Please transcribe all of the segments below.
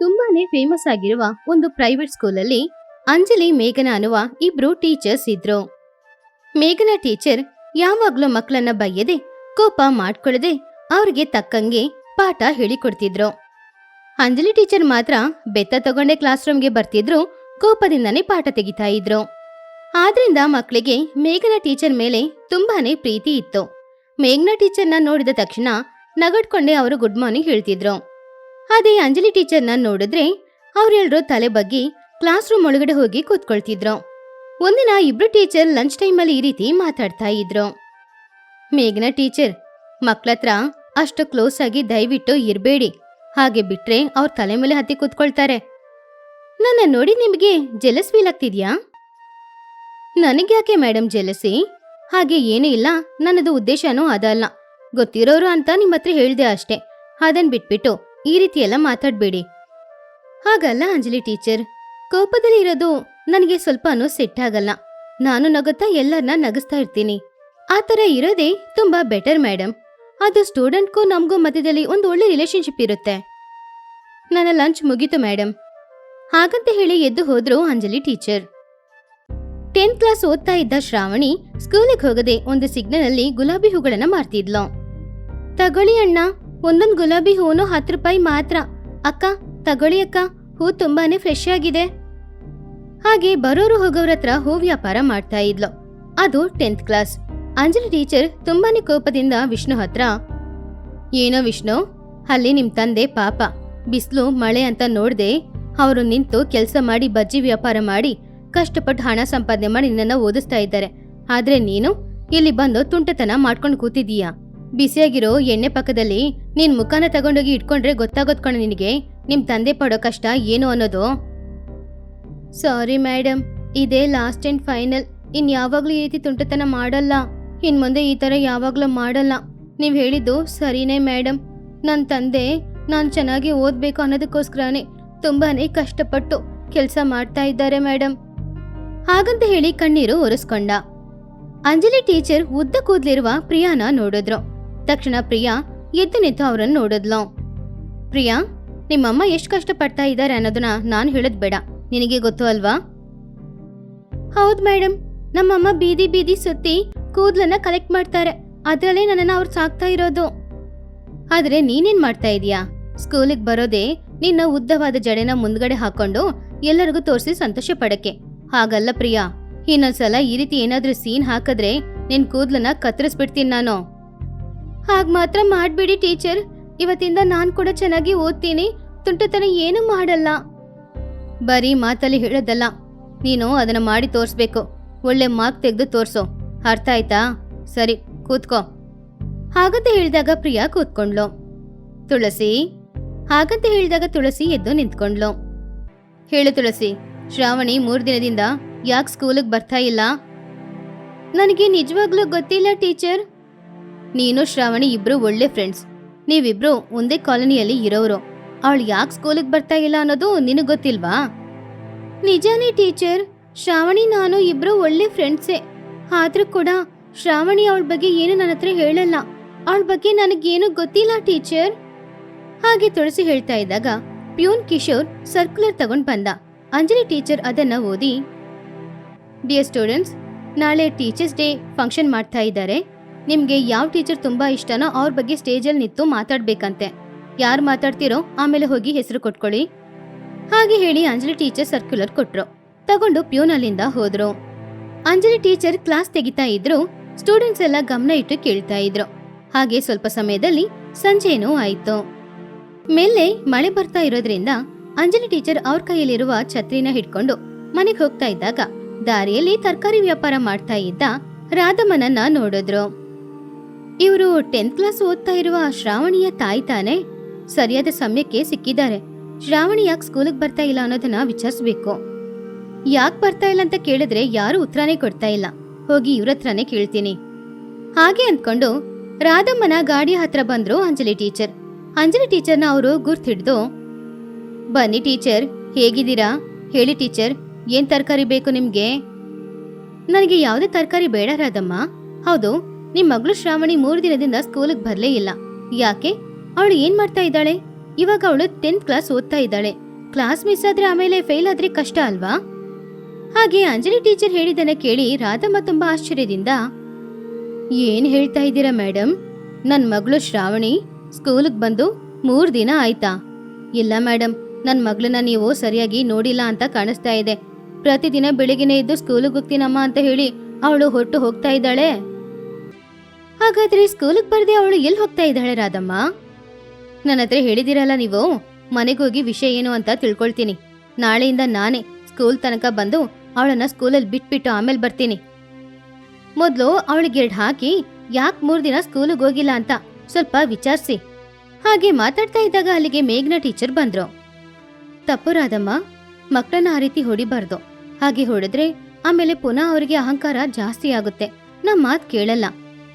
ತುಂಬಾನೇ ಫೇಮಸ್ ಆಗಿರುವ ಒಂದು ಪ್ರೈವೇಟ್ ಸ್ಕೂಲಲ್ಲಿ ಅಂಜಲಿ, ಮೇಘನ ಅನ್ನುವ ಇಬ್ರು ಟೀಚರ್ಸ್ ಇದ್ರು. ಮೇಘನ ಟೀಚರ್ ಯಾವಾಗ್ಲೂ ಮಕ್ಕಳನ್ನ ಬೈಯದೆ ಕೋಪ ಮಾಡ್ಕೊಳ್ಳದೆ ಅವ್ರಿಗೆ ತಕ್ಕಂಗೆ ಪಾಠ ಹೇಳಿಕೊಡ್ತಿದ್ರು. ಅಂಜಲಿ ಟೀಚರ್ ಮಾತ್ರ ಬೆತ್ತ ತಗೊಂಡೆ ಕ್ಲಾಸ್ ರೂಮ್ಗೆ ಬರ್ತಿದ್ರು, ಕೋಪದಿಂದನೇ ಪಾಠ ತೆಗಿತಾ ಇದ್ರು. ಆದ್ರಿಂದ ಮಕ್ಕಳಿಗೆ ಮೇಘನ ಟೀಚರ್ ಮೇಲೆ ತುಂಬಾನೇ ಪ್ರೀತಿ ಇತ್ತು. ಮೇಘನಾ ಟೀಚರ್ನ ನೋಡಿದ ತಕ್ಷಣ ನಗಡ್ಕೊಂಡೆ ಅವರು ಗುಡ್ ಮಾರ್ನಿಂಗ್ ಹೇಳ್ತಿದ್ರು. ಅದೇ ಅಂಜಲಿ ಟೀಚರ್ನ ನೋಡಿದ್ರೆ ಅವರೆಲ್ಲರೂ ತಲೆ ಬಗ್ಗಿ ಕ್ಲಾಸ್ ರೂಮ್ ಒಳಗಡೆ ಹೋಗಿ ಕೂತ್ಕೊಳ್ತಿದ್ರು. ಒಂದಿನ ಇಬ್ರು ಟೀಚರ್ ಲಂಚ್ ಟೈಮಲ್ಲಿ ಈ ರೀತಿ ಮಾತಾಡ್ತಾ ಇದ್ರು. ಮೇಘನ ಟೀಚರ್, ಮಕ್ಳತ್ರ ಅಷ್ಟು ಕ್ಲೋಸ್ ಆಗಿ ದಯವಿಟ್ಟು ಇರಬೇಡಿ, ಹಾಗೆ ಬಿಟ್ರೆ ಅವ್ರ ತಲೆ ಮೇಲೆ ಹತ್ತಿ ಕೂತ್ಕೊಳ್ತಾರೆ. ನನ್ನ ನೋಡಿ ನಿಮಗೆ ಜೆಲಸ್ ಫೀಲ್ ಆಗ್ತಿದ್ಯಾ? ನನಗ್ಯಾಕೆ ಮೇಡಮ್ ಜೆಲಸಿ ಹಾಗೆ ಏನೂ ಇಲ್ಲ, ನನ್ನದು ಉದ್ದೇಶನೂ ಅದಲ್ಲ. ಗೊತ್ತಿರೋರು ಅಂತ ನಿಮ್ಮ ಹತ್ರ ಹೇಳಿದೆ ಅಷ್ಟೇ. ಅದನ್ನು ಬಿಟ್ಬಿಟ್ಟು ಈ ರೀತಿ ಎಲ್ಲ ಮಾತಾಡ್ಬೇಡಿ. ಹಾಗಲ್ಲ ಅಂಜಲಿ ಟೀಚರ್. ಕೋಪದಲ್ಲಿ ಇರೋದು ನನಗೆ ಸ್ವಲ್ಪನೂ ಆಗಲ್ಲ ನಾನು ನಗುತ್ತಾ ಎಲ್ಲರನ್ನ ನಗಿಸ್ತಾ ಇರ್ತೀನಿ. ಆ ಥರ ಇರೋದೇ ತುಂಬಾ ಬೆಟರ್ ಮೇಡಮ್ ಅದು ಸ್ಟೂಡೆಂಟ್ಗೂ ನಮಗೂ ಮಧ್ಯದಲ್ಲಿ ಒಂದು ಒಳ್ಳೆ ರಿಲೇಶನ್ಶಿಪ್ ಇರುತ್ತೆ. ನನ್ನ ಲಂಚ್ ಮುಗೀತು ಮೇಡಮ್ ಹಾಗಂತ ಹೇಳಿ ಎದ್ದು ಹೋದ್ರು ಅಂಜಲಿ ಟೀಚರ್. ಟೆಂತ್ ಕ್ಲಾಸ್ ಓದ್ತಾ ಇದ್ದ ಶ್ರಾವಣಿ ಸ್ಕೂಲಿಗೆ ಹೋಗದೆ ಒಂದು ಸಿಗ್ನಲ್ ಅಲ್ಲಿ ಗುಲಾಬಿ ಹೂಗಳನ್ನ ಮಾರ್ತಿದ್ಲು. ತಗೊಳ್ಳಿ ಅಣ್ಣ. ಒಂದೊಂದ್ ಗುಲಾಬಿ ಹೂನು ಹತ್ತು ರೂಪಾಯಿ ಮಾತ್ರ. ಅಕ್ಕ, ತಗೊಳ್ಳಿ ಅಕ್ಕ. ಹೂ ತುಂಬಾನೇ ಫ್ರೆಶ್ ಆಗಿದೆ. ಹಾಗೆ ಬರೋರು ಹೋಗೋರ ಹತ್ರ ಹೂ ವ್ಯಾಪಾರ ಮಾಡ್ತಾ ಇದ್ಲು. ಅದು ಟೆಂತ್ ಕ್ಲಾಸ್ ಅಂಜಲಿ ಟೀಚರ್ ತುಂಬಾನೇ ಕೋಪದಿಂದ ವಿಷ್ಣು ಹತ್ರ, ಏನೋ ವಿಷ್ಣು, ಅಲ್ಲಿ ನಿಮ್ ತಂದೆ ಪಾಪ. ಬಿಸ್ಲು, ಮಳೆ ಅಂತ ನೋಡ್ದೆ ಅವರು ನಿಂತು ಕೆಲಸ ಮಾಡಿ ಬಜ್ಜಿ ವ್ಯಾಪಾರ ಮಾಡಿ ಕಷ್ಟಪಟ್ಟು ಹಣ ಸಂಪಾದನೆ ಮಾಡಿ ನಿನ್ನನ್ನ ಓದಿಸ್ತಾ ಇದ್ದಾರೆ. ಆದ್ರೆ ನೀನು ಇಲ್ಲಿ ಬಂದು ತುಂಟತನ ಮಾಡ್ಕೊಂಡು ಕೂತಿದೀಯಾ ಬಿಸಿಯಾಗಿರೋ ಎಣ್ಣೆ ಪಕ್ಕದಲ್ಲಿ ನಿನ್ ಮುಖಾನ ತಗೊಂಡೋಗಿ ಇಟ್ಕೊಂಡ್ರೆ ಗೊತ್ತಾಗೋದ್ ಕಣ ನಿನಗೆ. ನಿಮ್ ತಂದೆ ಪಡೋ ಕಷ್ಟ ಏನು ಅನ್ನೋದು? ಸಾರಿ ಮೇಡಮ್ ಇದೇ ಲಾಸ್ಟ್ ಅಂಡ್ ಫೈನಲ್. ಇನ್ ಯಾವಾಗ್ಲೂ ಈ ರೀತಿ ತುಂಟತನ ಮಾಡಲ್ಲ. ಇನ್ ಮುಂದೆ ಈ ತರ ಯಾವಾಗ್ಲೂ ಮಾಡಲ್ಲ. ನೀವ್ ಹೇಳಿದ್ದು ಸರಿನೇ ಮೇಡಮ್ ನನ್ ತಂದೆ ನಾನ್ ಚೆನ್ನಾಗಿ ಓದ್ಬೇಕು ಅನ್ನೋದಕ್ಕೋಸ್ಕರನೇ ತುಂಬಾನೇ ಕಷ್ಟಪಟ್ಟು ಕೆಲಸ ಮಾಡ್ತಾ ಇದ್ದಾರೆ ಮೇಡಮ್ ಹಾಗಂತ ಹೇಳಿ ಕಣ್ಣೀರು ಒರೆಸ್ಕೊಂಡ. ಅಂಜಲಿ ಟೀಚರ್ ಉದ್ದ ಕೂದ್ಲಿರುವ ಪ್ರಿಯಾನ ನೋಡಿದ್ರು. ತಕ್ಷಣ ಪ್ರಿಯಾ ಎದ್ದು ನಿಂತು ಅವರನ್ನು ನೋಡಿದ್ಲು. ಪ್ರಿಯಾ, ನಿಮ್ಮಮ್ಮ ಎಷ್ಟು ಕಷ್ಟಪಡ್ತಾ ಇದ್ದಾರೆ ಅನ್ನೋದನ್ನ ನಾನು ಹೇಳೋದು ಬೇಡ. ನಿನಗೆ ಗೊತ್ತು ಅಲ್ವಾ? ಹೌದು ಮೇಡಮ್ ನಮ್ಮಮ್ಮ ಬೀದಿ ಬೀದಿ ಸುತ್ತಿ ಕೂದಲನ್ನ ಕಲೆಕ್ಟ್ ಮಾಡ್ತಾರೆ. ಅದರಲ್ಲೇ ನನ್ನನ್ನ ಅವ್ರು ಸಾಕ್ತಾ ಇರೋದು. ಆದ್ರೆ ನೀನೇನ್ ಮಾಡ್ತಾ ಇದೀಯಾ ಸ್ಕೂಲಿಗೆ ಬರೋದೇ ನಿನ್ನ ಉದ್ದವಾದ ಜಡೆನ ಮುಂದ್ಗಡೆ ಹಾಕೊಂಡು ಎಲ್ಲರಿಗೂ ತೋರಿಸಿ ಸಂತೋಷ ಪಡಕ್ಕೆ. ಹಾಗಲ್ಲ ಪ್ರಿಯಾ. ಇನ್ನೊಂದ್ಸಲ ಈ ರೀತಿ ಏನಾದ್ರೂ ಸೀನ್ ಹಾಕಿದ್ರೆ ನಿನ್ ಕೂದ್ಲನ್ನ ಕತ್ತರಿಸ್ಬಿಡ್ತೀನಿ ನಾನು. ಹಾಗ್ ಮಾತ್ರ ಮಾಡಬೇಡಿ ಟೀಚರ್. ಇವತ್ತಿಂದ ನಾನ್ ಕೂಡ ಚೆನ್ನಾಗಿ ಓದ್ತೀನಿ. ತುಂಟತನ ಏನು ಮಾಡಲ್ಲ. ಬರೀ ಮಾತಲ್ಲಿ ಹೇಳೋದಲ್ಲ. ನೀನು ಅದನ್ನ ಮಾಡಿ ತೋರಿಸ್ಬೇಕು. ಒಳ್ಳೆ ಮಾರ್ಕ್ ತೆಗೆದು ತೋರಿಸೋ. ಅರ್ಥ ಆಯ್ತಾ? ಸರಿ, ಕೂತ್ಕೋ. ಹಾಗಂತ ಹೇಳಿದಾಗ ಪ್ರಿಯಾ ಕೂತ್ಕೊಂಡ್ಲು. ತುಳಸಿ? ಹಾಗಂತ ಹೇಳಿದಾಗ ತುಳಸಿ ಎದ್ದು ನಿಂತ್ಕೊಂಡ್ಲು. ಹೇಳು ತುಳಸಿ, ಶ್ರಾವಣಿ ಮೂರು ದಿನದಿಂದ ಯಾಕೆ ಸ್ಕೂಲಿಗೆ ಬರ್ತಾ ಇಲ್ಲ? ನನಗೆ ನಿಜವಾಗ್ಲೂ ಗೊತ್ತಿಲ್ಲ ಟೀಚರ್. ನೀನು ಶ್ರಾವಣಿ ಇಬ್ರು ಒಳ್ಳೆ ಫ್ರೆಂಡ್ಸ್ ನೀವಿಬ್ರು ಒಂದೇ ಕಾಲೋನಿಯಲ್ಲಿ ಇರೋರು ಅವಳು ಯಾಕೆ ಸ್ಕೂಲಿಗೆ ಬರ್ತಾ ಇಲ್ಲ ಅನ್ನೋದು ನಿನಗೆ ಗೊತ್ತಿಲ್ವಾ? ನಿಜಾನೇ ಟೀಚರ್ ಶ್ರಾವಣಿ ನಾನು ಇಬ್ರು ಒಳ್ಳೆ ಫ್ರೆಂಡ್ಸೇ ಆದ್ರೂ ಕೂಡ ಶ್ರಾವಣಿ ಅವಳ ಬಗ್ಗೆ ಏನು ನನ್ನ ಹತ್ರ ಹೇಳಲ್ಲ. ಅವಳ ಬಗ್ಗೆ ನನಗೇನು ಗೊತ್ತಿಲ್ಲ ಟೀಚರ್ ಹಾಗೆ ತುಳಸಿ ಹೇಳ್ತಾ ಇದ್ದಾಗ ಪ್ಯೂನ್ ಕಿಶೋರ್ ಸರ್ಕ್ಯುಲರ್ ತಗೊಂಡ್ ಬಂದ. ಅಂಜಲಿ ಟೀಚರ್ ಅದನ್ನ ಓದಿ ಡಿಯರ್ ಸ್ಟೂಡೆಂಟ್ಸ್ ನಾಳೆ ಟೀಚರ್ಸ್ ಡೇ ಫಂಕ್ಷನ್ ಮಾಡ್ತಾ ಇದ್ದಾರೆ. ನಿಮ್ಗೆ ಯಾವ ಟೀಚರ್ ತುಂಬಾ ಇಷ್ಟನೋ ಅವ್ರ ಬಗ್ಗೆ ಸ್ಟೇಜಲ್ಲಿ ನಿಂತು ಮಾತಾಡ್ಬೇಕಂತೆ. ಯಾರು ಮಾತಾಡ್ತಿರೋ ಆಮೇಲೆ ಹೋಗಿ ಹೆಸರು ಕೊಟ್ಕೊಳ್ಳಿ. ಹಾಗೆ ಹೇಳಿ ಅಂಜಲಿ ಟೀಚರ್ ಸರ್ಕ್ಯುಲರ್ ಕೊಟ್ರು. ತಗೊಂಡು ಪ್ಯೂನ್ ಅಲ್ಲಿಂದ ಹೋದ್ರು. ಅಂಜಲಿ ಟೀಚರ್ ಕ್ಲಾಸ್ ತೆಗಿತಾ ಇದ್ರು. ಸ್ಟೂಡೆಂಟ್ಸ್ ಎಲ್ಲ ಗಮನ ಇಟ್ಟು ಕೇಳ್ತಾ ಇದ್ರು. ಹಾಗೆ ಸ್ವಲ್ಪ ಸಮಯದಲ್ಲಿ ಸಂಜೆನೂ ಆಯ್ತು. ಮೇಲೆ ಮಳೆ ಬರ್ತಾ ಇರೋದ್ರಿಂದ ಅಂಜಲಿ ಟೀಚರ್ ಅವ್ರ ಕೈಯಲ್ಲಿರುವ ಛತ್ರಿನ ಹಿಡ್ಕೊಂಡು ಮನೆಗೆ ಹೋಗ್ತಾ ಇದ್ದಾಗ ದಾರಿಯಲ್ಲಿ ತರಕಾರಿ ವ್ಯಾಪಾರ ಮಾಡ್ತಾ ಇದ್ದ ರಾಧಮ್ಮನನ್ನ ನೋಡಿದ್ರು. ಇವರು ಟೆಂತ್ ಕ್ಲಾಸ್ ಓದ್ತಾ ಇರುವ ಶ್ರಾವಣಿಯ ತಾಯಿ ತಾನೆ ಸರಿಯಾದ ಸಮಯಕ್ಕೆ ಸಿಕ್ಕಿದ್ದಾರೆ. ಶ್ರಾವಣಿ ಯಾಕೆ ಸ್ಕೂಲಿಗೆ ಬರ್ತಾ ಇಲ್ಲ ಅನ್ನೋದನ್ನ ವಿಚಾರಿಸ್ಬೇಕು. ಯಾಕೆ ಬರ್ತಾ ಇಲ್ಲ ಅಂತ ಕೇಳಿದ್ರೆ ಯಾರು ಉತ್ತರನೇ ಕೊಡ್ತಾ ಇಲ್ಲ. ಹೋಗಿ ಇವ್ರ ಹತ್ರನೇ ಕೇಳ್ತೀನಿ. ಹಾಗೆ ಅಂದ್ಕೊಂಡು ರಾಧಮ್ಮನ ಗಾಡಿ ಹತ್ರ ಬಂದ್ರು ಅಂಜಲಿ ಟೀಚರ್. ಅಂಜಲಿ ಟೀಚರ್ನ ಅವರು ಗುರ್ತಿಡ್ದು, ಬನ್ನಿ ಟೀಚರ್, ಹೇಗಿದ್ದೀರಾ? ಹೇಳಿ ಟೀಚರ್, ಏನ್ ತರಕಾರಿ ಬೇಕು ನಿಮ್ಗೆ? ನನಗೆ ಯಾವುದೇ ತರಕಾರಿ ಬೇಡ ರಾಧಮ್ಮ. ಹೌದು ನಿಮ್ ಮಗಳು ಶ್ರಾವಣಿ ಮೂರು ದಿನದಿಂದ ಸ್ಕೂಲಿಗೆ ಬರ್ಲೇ ಇಲ್ಲ. ಯಾಕೆ? ಅವಳು ಏನ್ ಮಾಡ್ತಾ ಇದ್ದಾಳೆ? ಇವಾಗ ಅವಳು ಟೆಂತ್ ಕ್ಲಾಸ್ ಓದ್ತಾ ಇದ್ದಾಳೆ. ಕ್ಲಾಸ್ ಮಿಸ್ ಆದ್ರೆ ಆಮೇಲೆ ಫೇಲ್ ಆದ್ರೆ ಕಷ್ಟ ಅಲ್ವಾ? ಹಾಗೆ ಅಂಜಲಿ ಟೀಚರ್ ಹೇಳಿದ್ದನ್ನ ಕೇಳಿ ರಾಧಮ್ಮ ತುಂಬಾ ಆಶ್ಚರ್ಯದಿಂದ, ಏನ್ ಹೇಳ್ತಾ ಇದ್ದೀರಾ ಮೇಡಮ್ ನನ್ ಮಗಳು ಶ್ರಾವಣಿ ಸ್ಕೂಲಿಗೆ ಬಂದು ಮೂರ್ ದಿನ ಆಯ್ತಾ? ಇಲ್ಲ ಮೇಡಮ್ ನನ್ ಮಗಳನ್ನ ನೀವು ಸರಿಯಾಗಿ ನೋಡಿಲ್ಲ ಅಂತ ಕಾಣಿಸ್ತಾ ಇದೆ. ಪ್ರತಿದಿನ ಬೆಳಿಗ್ಗೆನೆ ಇದ್ದು ಸ್ಕೂಲಿಗೆ ಹೋಗ್ತೀನಮ್ಮ ಅಂತ ಹೇಳಿ ಅವಳು ಹೊರಟು ಹೋಗ್ತಾ ಇದ್ದಾಳೆ. ಹಾಗಾದ್ರೆ ಸ್ಕೂಲಿಗೆ ಬರದೆ ಅವಳು ಎಲ್ಲಿ ಹೋಗ್ತಾ ಇದ್ದಾಳೆ ರಾಧಮ್ಮ? ನನ್ನ ಹತ್ರ ಹೇಳಿದಿರಲ್ಲ ನೀವು ಮನೆಗೋಗಿ ವಿಷಯ ಏನು ಅಂತ ತಿಳ್ಕೊಳ್ತೀನಿ. ನಾಳೆಯಿಂದ ನಾನೇ ಸ್ಕೂಲ್ ತನಕ ಬಂದು ಅವಳನ್ನ ಸ್ಕೂಲಲ್ಲಿ ಬಿಟ್ಬಿಟ್ಟು ಆಮೇಲೆ ಬರ್ತೀನಿ. ಮೊದಲು ಅವಳಿಗೆ ಎರಡು ಹಾಕಿ, ಯಾಕೆ ಮೂರು ದಿನ ಸ್ಕೂಲಿಗೆ ಹೋಗಿಲ್ಲ ಅಂತ ಸ್ವಲ್ಪ ವಿಚಾರಿಸಿ. ಹಾಗೆ ಮಾತಾಡ್ತಾ ಇದ್ದಾಗ ಅಲ್ಲಿಗೆ ಮೇಘ್ನ ಟೀಚರ್ ಬಂದ್ರು. ತಪ್ಪು ರಾಧಮ್ಮ ಮಕ್ಕಳನ್ನ ಆ ರೀತಿ ಹೊಡಿಬಾರ್ದು. ಹಾಗೆ ಹೊಡೆದ್ರೆ ಆಮೇಲೆ ಪುನಃ ಅವರಿಗೆ ಅಹಂಕಾರ ಜಾಸ್ತಿ ಆಗುತ್ತೆ. ನಮ್ಮ ಮಾತು ಕೇಳಲ್ಲ.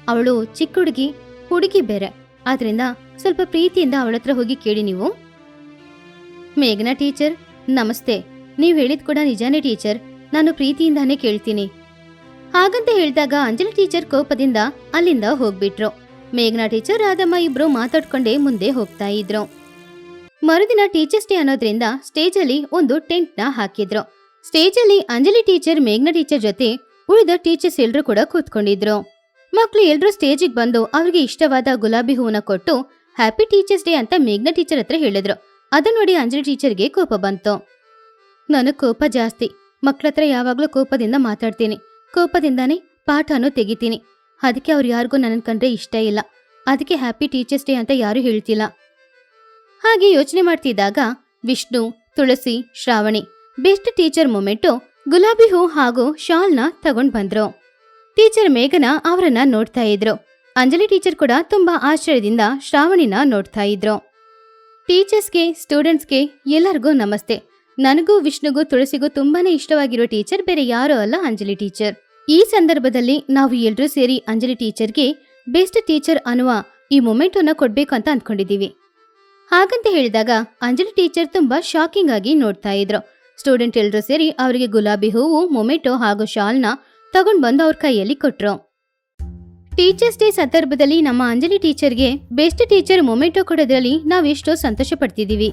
ಅವಳು ಚಿಕ್ಕ ಹುಡುಗಿ ಹುಡುಗಿ ಬೇರೆ. ಆದ್ರಿಂದ ಸ್ವಲ್ಪ ಪ್ರೀತಿಯಿಂದ ಅವಳ ಹತ್ರ ಹೋಗಿ ಕೇಳಿ ನೀವು. ಮೇಘನಾ ಟೀಚರ್, ನಮಸ್ತೆ. ನೀವು ಹೇಳಿದ್ ಕೂಡ ನಿಜಾನೇ ಟೀಚರ್. ನಾನು ಪ್ರೀತಿಯಿಂದಾನೇ ಕೇಳ್ತೀನಿ. ಹಾಗಂತ ಹೇಳಿದಾಗ ಅಂಜಲಿ ಟೀಚರ್ ಕೋಪದಿಂದ ಅಲ್ಲಿಂದ ಹೋಗ್ಬಿಟ್ರು. ಮೇಘನಾ ಟೀಚರ್, ರಾಧಮ್ಮ ಇಬ್ರು ಮಾತಾಡ್ಕೊಂಡೇ ಮುಂದೆ ಹೋಗ್ತಾ ಇದ್ರು. ಮರುದಿನ ಟೀಚರ್ಸ್ ಡೇ ಅನ್ನೋದ್ರಿಂದ ಸ್ಟೇಜಲ್ಲಿ ಒಂದು ಟೆಂಟ್ನ ಹಾಕಿದ್ರು. ಸ್ಟೇಜ್ ಅಲ್ಲಿ ಅಂಜಲಿ ಟೀಚರ್, ಮೇಘನಾ ಟೀಚರ್ ಜೊತೆ ಉಳಿದ ಟೀಚರ್ಸ್ ಎಲ್ಲರೂ ಕೂಡ ಕೂತ್ಕೊಂಡಿದ್ರು. ಮಕ್ಳು ಎಲ್ರೂ ಸ್ಟೇಜಿಗೆ ಬಂದು ಅವ್ರಿಗೆ ಇಷ್ಟವಾದ ಗುಲಾಬಿ ಹೂವನ್ನ ಕೊಟ್ಟು ಹ್ಯಾಪಿ ಟೀಚರ್ಸ್ ಡೇ ಅಂತ ಮೇಘ್ನ ಟೀಚರ್ ಹತ್ರ ಹೇಳಿದ್ರು. ಅದನ್ನ ನೋಡಿ ಅಂಜಲಿ ಟೀಚರ್ಗೆ ಕೋಪ ಬಂತು. ನನಗೆ ಕೋಪ ಜಾಸ್ತಿ. ಮಕ್ಳ ಹತ್ರ ಯಾವಾಗ್ಲೂ ಕೋಪದಿಂದ ಮಾತಾಡ್ತೀನಿ. ಕೋಪದಿಂದಾನೇ ಪಾಠನೂ ತೆಗಿತೀನಿ. ಅದಕ್ಕೆ ಅವ್ರು ಯಾರಿಗೂ ನನ್ನ ಕಂಡ್ರೆ ಇಷ್ಟ ಇಲ್ಲ. ಅದಕ್ಕೆ ಹ್ಯಾಪಿ ಟೀಚರ್ಸ್ ಡೇ ಅಂತ ಯಾರು ಹೇಳ್ತಿಲ್ಲ. ಹಾಗೆ ಯೋಚನೆ ಮಾಡ್ತಿದ್ದಾಗ Vishnu, Tulasi, Shravani best teacher memento ಗುಲಾಬಿ ಹೂ ಹಾಗೂ ಶಾಲ್ನ ತಗೊಂಡ್ ಬಂದ್ರು. ಟೀಚರ್ ಮೇಘನ ಅವರನ್ನ ನೋಡ್ತಾ ಇದ್ರು. ಅಂಜಲಿ ಟೀಚರ್ ಕೂಡ ತುಂಬಾ ಆಶ್ಚರ್ಯದಿಂದ ಶ್ರಾವಣಿನ ನೋಡ್ತಾ ಇದ್ರು. ಟೀಚರ್ಸ್ಗೆ, ಸ್ಟೂಡೆಂಟ್ಸ್ಗೆ ಎಲ್ಲರಿಗೂ ನಮಸ್ತೆ. ನನಗೂ, ವಿಷ್ಣುಗೂ, ತುಳಸಿಗೂ ತುಂಬಾನೇ ಇಷ್ಟವಾಗಿರೋ ಟೀಚರ್ ಬೇರೆ ಯಾರೂ ಅಲ್ಲ ಅಂಜಲಿ ಟೀಚರ್. ಈ ಸಂದರ್ಭದಲ್ಲಿ ನಾವು ಎಲ್ಲರೂ ಸೇರಿ ಅಂಜಲಿ ಟೀಚರ್ಗೆ ಬೆಸ್ಟ್ ಟೀಚರ್ ಅನ್ನುವ ಈ ಮೊಮೆಂಟನ್ನ ಕೊಡ್ಬೇಕು ಅಂತ ಅಂದ್ಕೊಂಡಿದ್ದೀವಿ ಹಾಗಂತ ಹೇಳಿದಾಗ ಅಂಜಲಿ ಟೀಚರ್ ತುಂಬಾ ಶಾಕಿಂಗ್ ಆಗಿ ನೋಡ್ತಾ ಇದ್ರು. ಸ್ಟೂಡೆಂಟ್ ಎಲ್ಲರೂ ಸೇರಿ ಅವರಿಗೆ ಗುಲಾಬಿ ಹೂವು, ಮೊಮೆಟೊ ಹಾಗೂ ಶಾಲ್ನ ತಗೊಂಡ್ ಬಂದು ಅವ್ರ ಕೈಯಲ್ಲಿ ಕೊಟ್ರು. ಟೀಚರ್ಸ್ ಡೇ ಸಂದರ್ಭದಲ್ಲಿ ನಮ್ಮ ಅಂಜಲಿ ಟೀಚರ್ಗೆ ಬೆಸ್ಟ್ ಟೀಚರ್ ಮೊಮೆಂಟೋ ಕೊಡೋದ್ರಲ್ಲಿ ನಾವೆಷ್ಟೋ ಸಂತೋಷ ಪಡ್ತಿದೀವಿ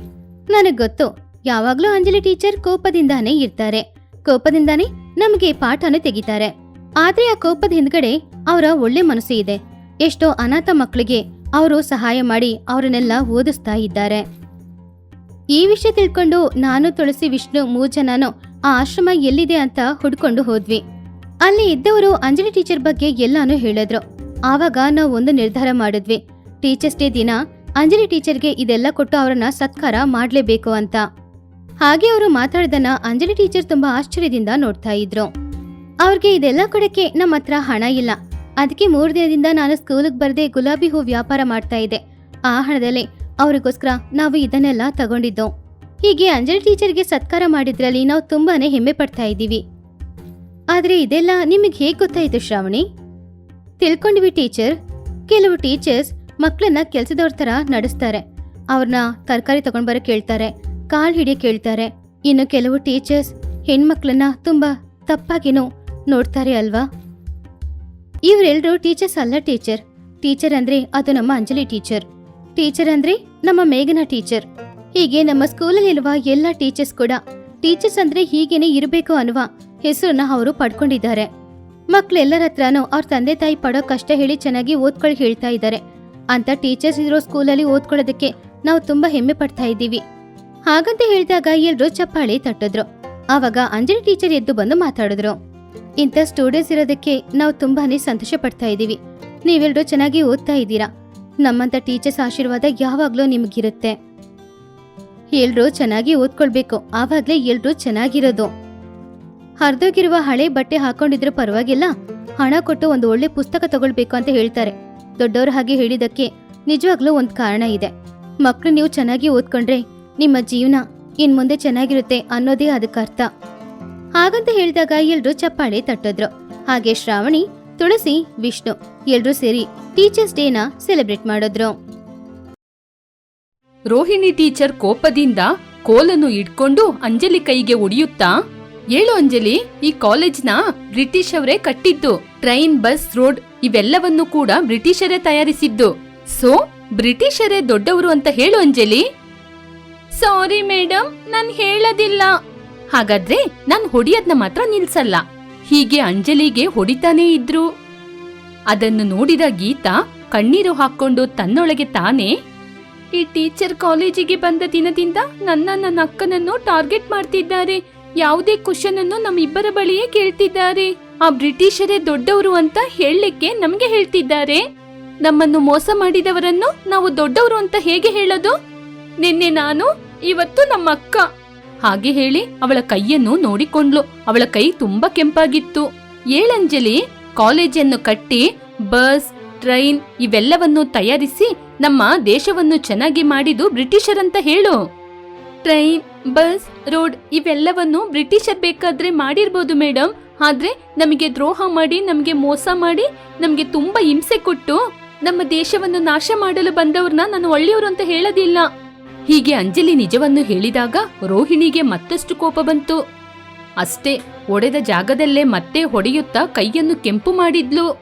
ನನಗ್ ಗೊತ್ತು, ಯಾವಾಗ್ಲೂ ಅಂಜಲಿ ಟೀಚರ್ ಕೋಪದಿಂದಾನೇ ಇರ್ತಾರೆ. ಕೋಪದಿಂದಾನೇ ನಮಗೆ ಪಾಠನ ತೆಗಿತಾರೆ. ಆದ್ರೆ ಆ ಕೋಪದ ಹಿಂದ್ಗಡೆ ಅವರ ಒಳ್ಳೆ ಮನಸ್ಸು ಇದೆ. ಎಷ್ಟೋ ಅನಾಥ ಮಕ್ಕಳಿಗೆ ಅವರು ಸಹಾಯ ಮಾಡಿ ಅವರನ್ನೆಲ್ಲ ಓದಿಸ್ತಾ ಇದ್ದಾರೆ. ಈ ವಿಷಯ ತಿಳ್ಕೊಂಡು ನಾನು ತುಳಸಿ ವಿಷ್ಣು ಮೂರ್ ಜನನು ಆ ಆಶ್ರಮ ಎಲ್ಲಿದೆ ಅಂತ ಹುಡ್ಕೊಂಡು ಹೋದ್ವಿ. ಅಲ್ಲಿ ಇದ್ದವರು ಅಂಜಲಿ ಟೀಚರ್ ಬಗ್ಗೆ ಎಲ್ಲಾನು ಹೇಳಿದ್ರು. ಆವಾಗ ನಾವು ಒಂದು ನಿರ್ಧಾರ ಮಾಡಿದ್ವಿ. ಟೀಚರ್ಸ್ ಡೇ ದಿನ ಅಂಜಲಿ ಟೀಚರ್ಗೆ ಇದೆಲ್ಲ ಕೊಟ್ಟು ಅವರನ್ನ ಸತ್ಕಾರ ಮಾಡಲೇಬೇಕು ಅಂತ. ಹಾಗೆ ಅವರು ಮಾತಾಡ್ದನ್ನ ಅಂಜಲಿ ಟೀಚರ್ ತುಂಬಾ ಆಶ್ಚರ್ಯದಿಂದ ನೋಡ್ತಾ ಇದ್ರು. ಅವ್ರಿಗೆ ಇದೆಲ್ಲ ಕೊಡಕ್ಕೆ ನಮ್ಮ ಹತ್ರ ಹಣ ಇಲ್ಲ. ಅದಕ್ಕೆ ಮೂರು ದಿನದಿಂದ ನಾನು ಸ್ಕೂಲಿಗೆ ಬರದೆ ಗುಲಾಬಿ ಹೂ ವ್ಯಾಪಾರ ಮಾಡ್ತಾ ಇದ್ದೆ. ಆ ಹಣದಲ್ಲಿ ಅವರಿಗೋಸ್ಕರ ನಾವು ಇದನ್ನೆಲ್ಲ ತಗೊಂಡಿದ್ದೋ. ಹೀಗೆ ಅಂಜಲಿ ಟೀಚರ್ಗೆ ಸತ್ಕಾರ ಮಾಡಿದ್ರಲ್ಲಿ ನಾವು ತುಂಬಾನೇ ಹೆಮ್ಮೆ ಪಡ್ತಾ ಇದ್ದೀವಿ. ಆದ್ರೆ ಇದೆಲ್ಲ ನಿಮಗೆ ಹೇಗೆ ಗೊತ್ತಾಯಿತು ಶ್ರಾವಣಿ? ತಿಳ್ಕೊಂಡ್ವಿ ಟೀಚರ್. ಕೆಲವು ಟೀಚರ್ಸ್ ಮಕ್ಕಳನ್ನ ಕೆಲಸದವ್ರ ತರ ನಡೆಸ್ತಾರೆ. ಅವ್ರನ್ನ ತರಕಾರಿ ತಗೊಂಡ್ಬರ ಕೇಳ್ತಾರೆ ಕಾಳು ಹಿಡಿಯ ಕೇಳ್ತಾರೆ ಇನ್ನು ಕೆಲವು ಟೀಚರ್ಸ್ ಹೆಣ್ಮಕ್ಳನ್ನ ತುಂಬಾ ತಪ್ಪಾಗಿನೂ ನೋಡ್ತಾರೆ ಅಲ್ವಾ? ಇವರೆಲ್ಲರೂ ಟೀಚರ್ಸ್ ಅಲ್ಲ ಟೀಚರ್. ಟೀಚರ್ ಅಂದ್ರೆ ಅದು ನಮ್ಮ ಅಂಜಲಿ ಟೀಚರ್. ಟೀಚರ್ ಅಂದ್ರೆ ನಮ್ಮ ಮೇಘನಾ ಟೀಚರ್. ಹೀಗೆ ನಮ್ಮ ಸ್ಕೂಲಲ್ಲಿರುವ ಎಲ್ಲ ಟೀಚರ್ಸ್ ಕೂಡ ಟೀಚರ್ಸ್ ಅಂದ್ರೆ ಹೀಗೇನೆ ಇರಬೇಕು ಅನ್ನುವ ಹೆಸರನ್ನ ಅವರು ಪಡ್ಕೊಂಡಿದ್ದಾರೆ. ಮಕ್ಳೆಲ್ಲರ ಹತ್ರನೂ ಅವ್ರ ತಂದೆ ತಾಯಿ ಪಡೋ ಕಷ್ಟ ಹೇಳಿ ಚೆನ್ನಾಗಿ ಓದ್ಕೊಳ್ಳಿ ಹೇಳ್ತಾ ಇದ್ದಾರೆ. ಅಂತ ಟೀಚರ್ಸ್ ಇರೋ ಸ್ಕೂಲಲ್ಲಿ ಓದ್ಕೊಳ್ಳೋದಕ್ಕೆ ನಾವು ತುಂಬಾ ಹೆಮ್ಮೆ ಪಡ್ತಾ ಇದ್ದೀವಿ. ಹಾಗಂತ ಹೇಳಿದಾಗ ಎಲ್ರೂ ಚಪ್ಪಾಳೆ ತಟ್ಟಿದ್ರು. ಆವಾಗ ಅಂಜಲಿ ಟೀಚರ್ ಎದ್ದು ಬಂದು ಮಾತಾಡಿದ್ರು. ಇಂಥ ಸ್ಟೂಡೆಂಟ್ಸ್ ಇರೋದಕ್ಕೆ ನಾವು ತುಂಬಾನೇ ಸಂತೋಷ ಪಡ್ತಾ ಇದ್ದೀವಿ. ನೀವೆಲ್ರೂ ಚೆನ್ನಾಗಿ ಓದ್ತಾ ಇದ್ದೀರಾ. ನಮ್ಮಂತ ಟೀಚರ್ಸ್ ಆಶೀರ್ವಾದ ಯಾವಾಗ್ಲೂ ನಿಮಗಿರುತ್ತೆ. ಎಲ್ರೂ ಚೆನ್ನಾಗಿ ಓದ್ಕೊಳ್ಬೇಕು. ಆವಾಗ್ಲೇ ಎಲ್ರೂ ಚೆನ್ನಾಗಿರೋದು. ಹರಿದೋಗಿರುವ ಹಳೆ ಬಟ್ಟೆ ಹಾಕೊಂಡಿದ್ರು ಪರವಾಗಿಲ್ಲ. ಹಣ ಕೊಟ್ಟು ಒಂದು ಒಳ್ಳೆ ಪುಸ್ತಕ ತಗೊಳ್ಬೇಕು ಅಂತ ಹೇಳ್ತಾರೆ. ದೊಡ್ಡವರ ಹಾಗೆ ಹೇಳಿದಕ್ಕೆ ನಿಜವಾಗ್ಲೂ ಒಂದ್ ಕಾರಣ ಇದೆ. ಮಕ್ಳು ನೀವು ಚೆನ್ನಾಗಿ ಓದ್ಕೊಂಡ್ರೆ ನಿಮ್ಮ ಜೀವನ ಇನ್ ಮುಂದೆ ಚೆನ್ನಾಗಿರುತ್ತೆ ಅನ್ನೋದೇ ಅದಕ್ಕೆ ಅರ್ಥ. ಹಾಗಂತ ಹೇಳಿದಾಗ ಎಲ್ರೂ ಚಪ್ಪಾಳೆ ತಟ್ಟಿದ್ರು. ಹಾಗೆ ಶ್ರಾವಣಿ, ತುಳಸಿ, ವಿಷ್ಣು ಎಲ್ರೂ ಸೇರಿ ಟೀಚರ್ಸ್ ಡೇನ ಸೆಲೆಬ್ರೇಟ್ ಮಾಡಿದ್ರು. ರೋಹಿಣಿ ಟೀಚರ್ ಕೋಪದಿಂದ ಕೋಲನ್ನು ಇಟ್ಕೊಂಡು ಅಂಜಲಿ ಕೈಗೆ ಒಡೆಯುತ್ತಾ ಹೇಳು ಅಂಜಲಿ, ಈ ಕಾಲೇಜ್ನ ಬ್ರಿಟಿಷ್ ಅವರೇ ಕಟ್ಟಿದ್ದು. ಟ್ರೈನ್, ಬಸ್, ರೋಡ್, ಇವೆಲ್ಲವನ್ನು ಕೂಡ ಬ್ರಿಟಿಷರೇ ತಯಾರಿಸಿದ್ದು. ಸೊ, ಬ್ರಿಟಿಷರೇ ದೊಡ್ಡವರು ಅಂತ ಹೇಳು ಅಂಜಲಿ. ಸಾರಿ ಮೇಡಮ್ ನಾನ್ ಹೇಳೋದಿಲ್ಲ. ಹಾಗಾದ್ರೆ ನಾನ್ ಹೊಡಿಯೋದ್ನ ಮಾತ್ರ ನಿಲ್ಸಲ್ಲ. ಹೀಗೆ ಅಂಜಲಿಗೆ ಹೊಡಿತಾನೇ ಇದ್ರು. ಅದನ್ನು ನೋಡಿದ ಗೀತಾ ಕಣ್ಣೀರು ಹಾಕೊಂಡು ತನ್ನೊಳಗೆ ತಾನೇ, ಈ ಟೀಚರ್ ಕಾಲೇಜಿಗೆ ಬಂದ ದಿನದಿಂದ ನನ್ನ ನನ್ನ ಅಕ್ಕನನ್ನು ಟಾರ್ಗೆಟ್ ಮಾಡ್ತಿದ್ದಾರೆ. ಯಾವುದೇ ಕ್ವಶನ್ ಅನ್ನು ನಮ್ಮಿಬ್ಬರ ಬಳಿಯೇ ಕೇಳ್ತಿದ್ದಾರೆ. ಆ ಬ್ರಿಟಿಷರೇ ದೊಡ್ಡವರು ಅಂತ ಹೇಳಲಿಕ್ಕೆ ನಮ್ಗೆ ಹೇಳ್ತಿದ್ದಾರೆ. ನಮ್ಮನ್ನು ಮೋಸ ಮಾಡಿದವರನ್ನು ನಾವು ದೊಡ್ಡವರು ಅಂತ ಹೇಗೆ ಹೇಳೋದು? ನಿನ್ನೆ ನಾನು, ಇವತ್ತು ನಮ್ಮ ಅಕ್ಕ. ಹಾಗೆ ಹೇಳಿ ಅವಳ ಕೈಯನ್ನು ನೋಡಿಕೊಂಡ್ಲು ಅವಳ ಕೈ ತುಂಬಾ ಕೆಂಪಾಗಿತ್ತು. ಏಳಂಜಲಿ ಕಾಲೇಜನ್ನು ಕಟ್ಟಿ, ಬಸ್, ಟ್ರೈನ್ ಇವೆಲ್ಲವನ್ನು ತಯಾರಿಸಿ ನಮ್ಮ ದೇಶವನ್ನು ಚೆನ್ನಾಗಿ ಮಾಡಿದು ಬ್ರಿಟಿಷರಂತ ಹೇಳು. ಟ್ರೈನ್ ಬಸ್, ರೋಡ್ ಇವೆಲ್ಲವನ್ನು ಬ್ರಿಟಿಷರ್ ಬೇಕಾದ್ರೆ ಮಾಡಿರ್ಬೋದು ಮೇಡಮ್ ಆದ್ರೆ ನಮಗೆ ದ್ರೋಹ ಮಾಡಿ, ನಮಗೆ ಮೋಸ ಮಾಡಿ, ನಮಗೆ ತುಂಬಾ ಹಿಂಸೆ ಕೊಟ್ಟು ನಮ್ಮ ದೇಶವನ್ನು ನಾಶ ಮಾಡಲು ಬಂದವ್ರನ್ನ ನಾನು ಒಳ್ಳೆಯವರು ಅಂತ ಹೇಳೋದಿಲ್ಲ. ಹೀಗೆ ಅಂಜಲಿ ನಿಜವನ್ನು ಹೇಳಿದಾಗ ರೋಹಿಣಿಗೆ ಮತ್ತಷ್ಟು ಕೋಪ ಬಂತು. ಅಷ್ಟೇ ಒಡೆದ ಜಾಗದಲ್ಲೇ ಮತ್ತೆ ಹೊಡೆಯುತ್ತಾ ಕೈಯನ್ನು ಕೆಂಪು ಮಾಡಿದ್ಲು.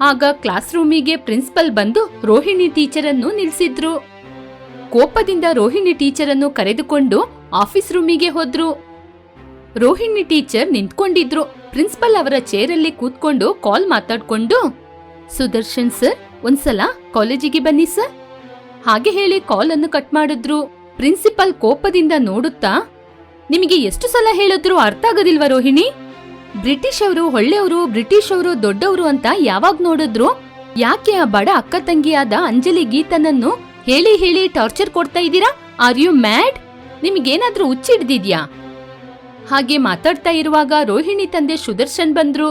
ಆಗ ಕ್ಲಾಸ್ ರೂಮಿಗೆ ಪ್ರಿನ್ಸಿಪಲ್ ಬಂದು ರೋಹಿಣಿ ಟೀಚರನ್ನು ನಿಲ್ಲಿಸಿದ್ರು. ಕೋಪದಿಂದ ರೋಹಿಣಿ ಟೀಚರನ್ನು ಕರೆದುಕೊಂಡು ಆಫೀಸ್ ರೂಮಿಗೆ ಹೋದ್ರು. ರೋಹಿಣಿ ಟೀಚರ್ ನಿಂತ್ಕೊಂಡಿದ್ರು. ಪ್ರಿನ್ಸಿಪಲ್ ಅವರ ಚೇರಲ್ಲಿ ಕೂತ್ಕೊಂಡು ಕಾಲ್ ಮಾತಾಡ್ಕೊಂಡು, ಸುದರ್ಶನ್ ಸರ್, ಒಂದ್ಸಲ ಕಾಲೇಜಿಗೆ ಬನ್ನಿ ಸರ್. ಹಾಗೆ ಹೇಳಿ ಕಾಲ್ ಅನ್ನು ಕಟ್ ಮಾಡಿದ್ರು. ಪ್ರಿನ್ಸಿಪಲ್ ಕೋಪದಿಂದ ನೋಡುತ್ತಾ, ನಿಮಗೆ ಎಷ್ಟು ಸಲ ಹೇಳಿದ್ರು ಅರ್ಥ ಆಗೋದಿಲ್ವಾ ರೋಹಿಣಿ? ಬ್ರಿಟಿಷ್ ಅವರು ಒಳ್ಳೆಯವರು, ಬ್ರಿಟಿಷ್ ಅವರು ದೊಡ್ಡವರು ಅಂತ ಯಾವಾಗ ನೋಡಿದ್ರು? ಯಾಕೆ ಆ ಬಡ ಅಕ್ಕ ತಂಗಿಯಾದ ಅಂಜಲಿ ಗೀತನನ್ನು ಹೇಳಿ ಹೇಳಿ ಟಾರ್ಚರ್ ಕೊಡ್ತಾ ಇದ್ದೀರಾ? Are you mad? ನಿಮ್ಗೇನಾದ್ರೂ ಹುಚ್ಚಿಡ್ದಿದ್ಯಾ? ಹಾಗೆ ಮಾತಾಡ್ತಾ ಇರುವಾಗ ರೋಹಿಣಿ ತಂದೆ ಸುದರ್ಶನ್ ಬಂದ್ರು.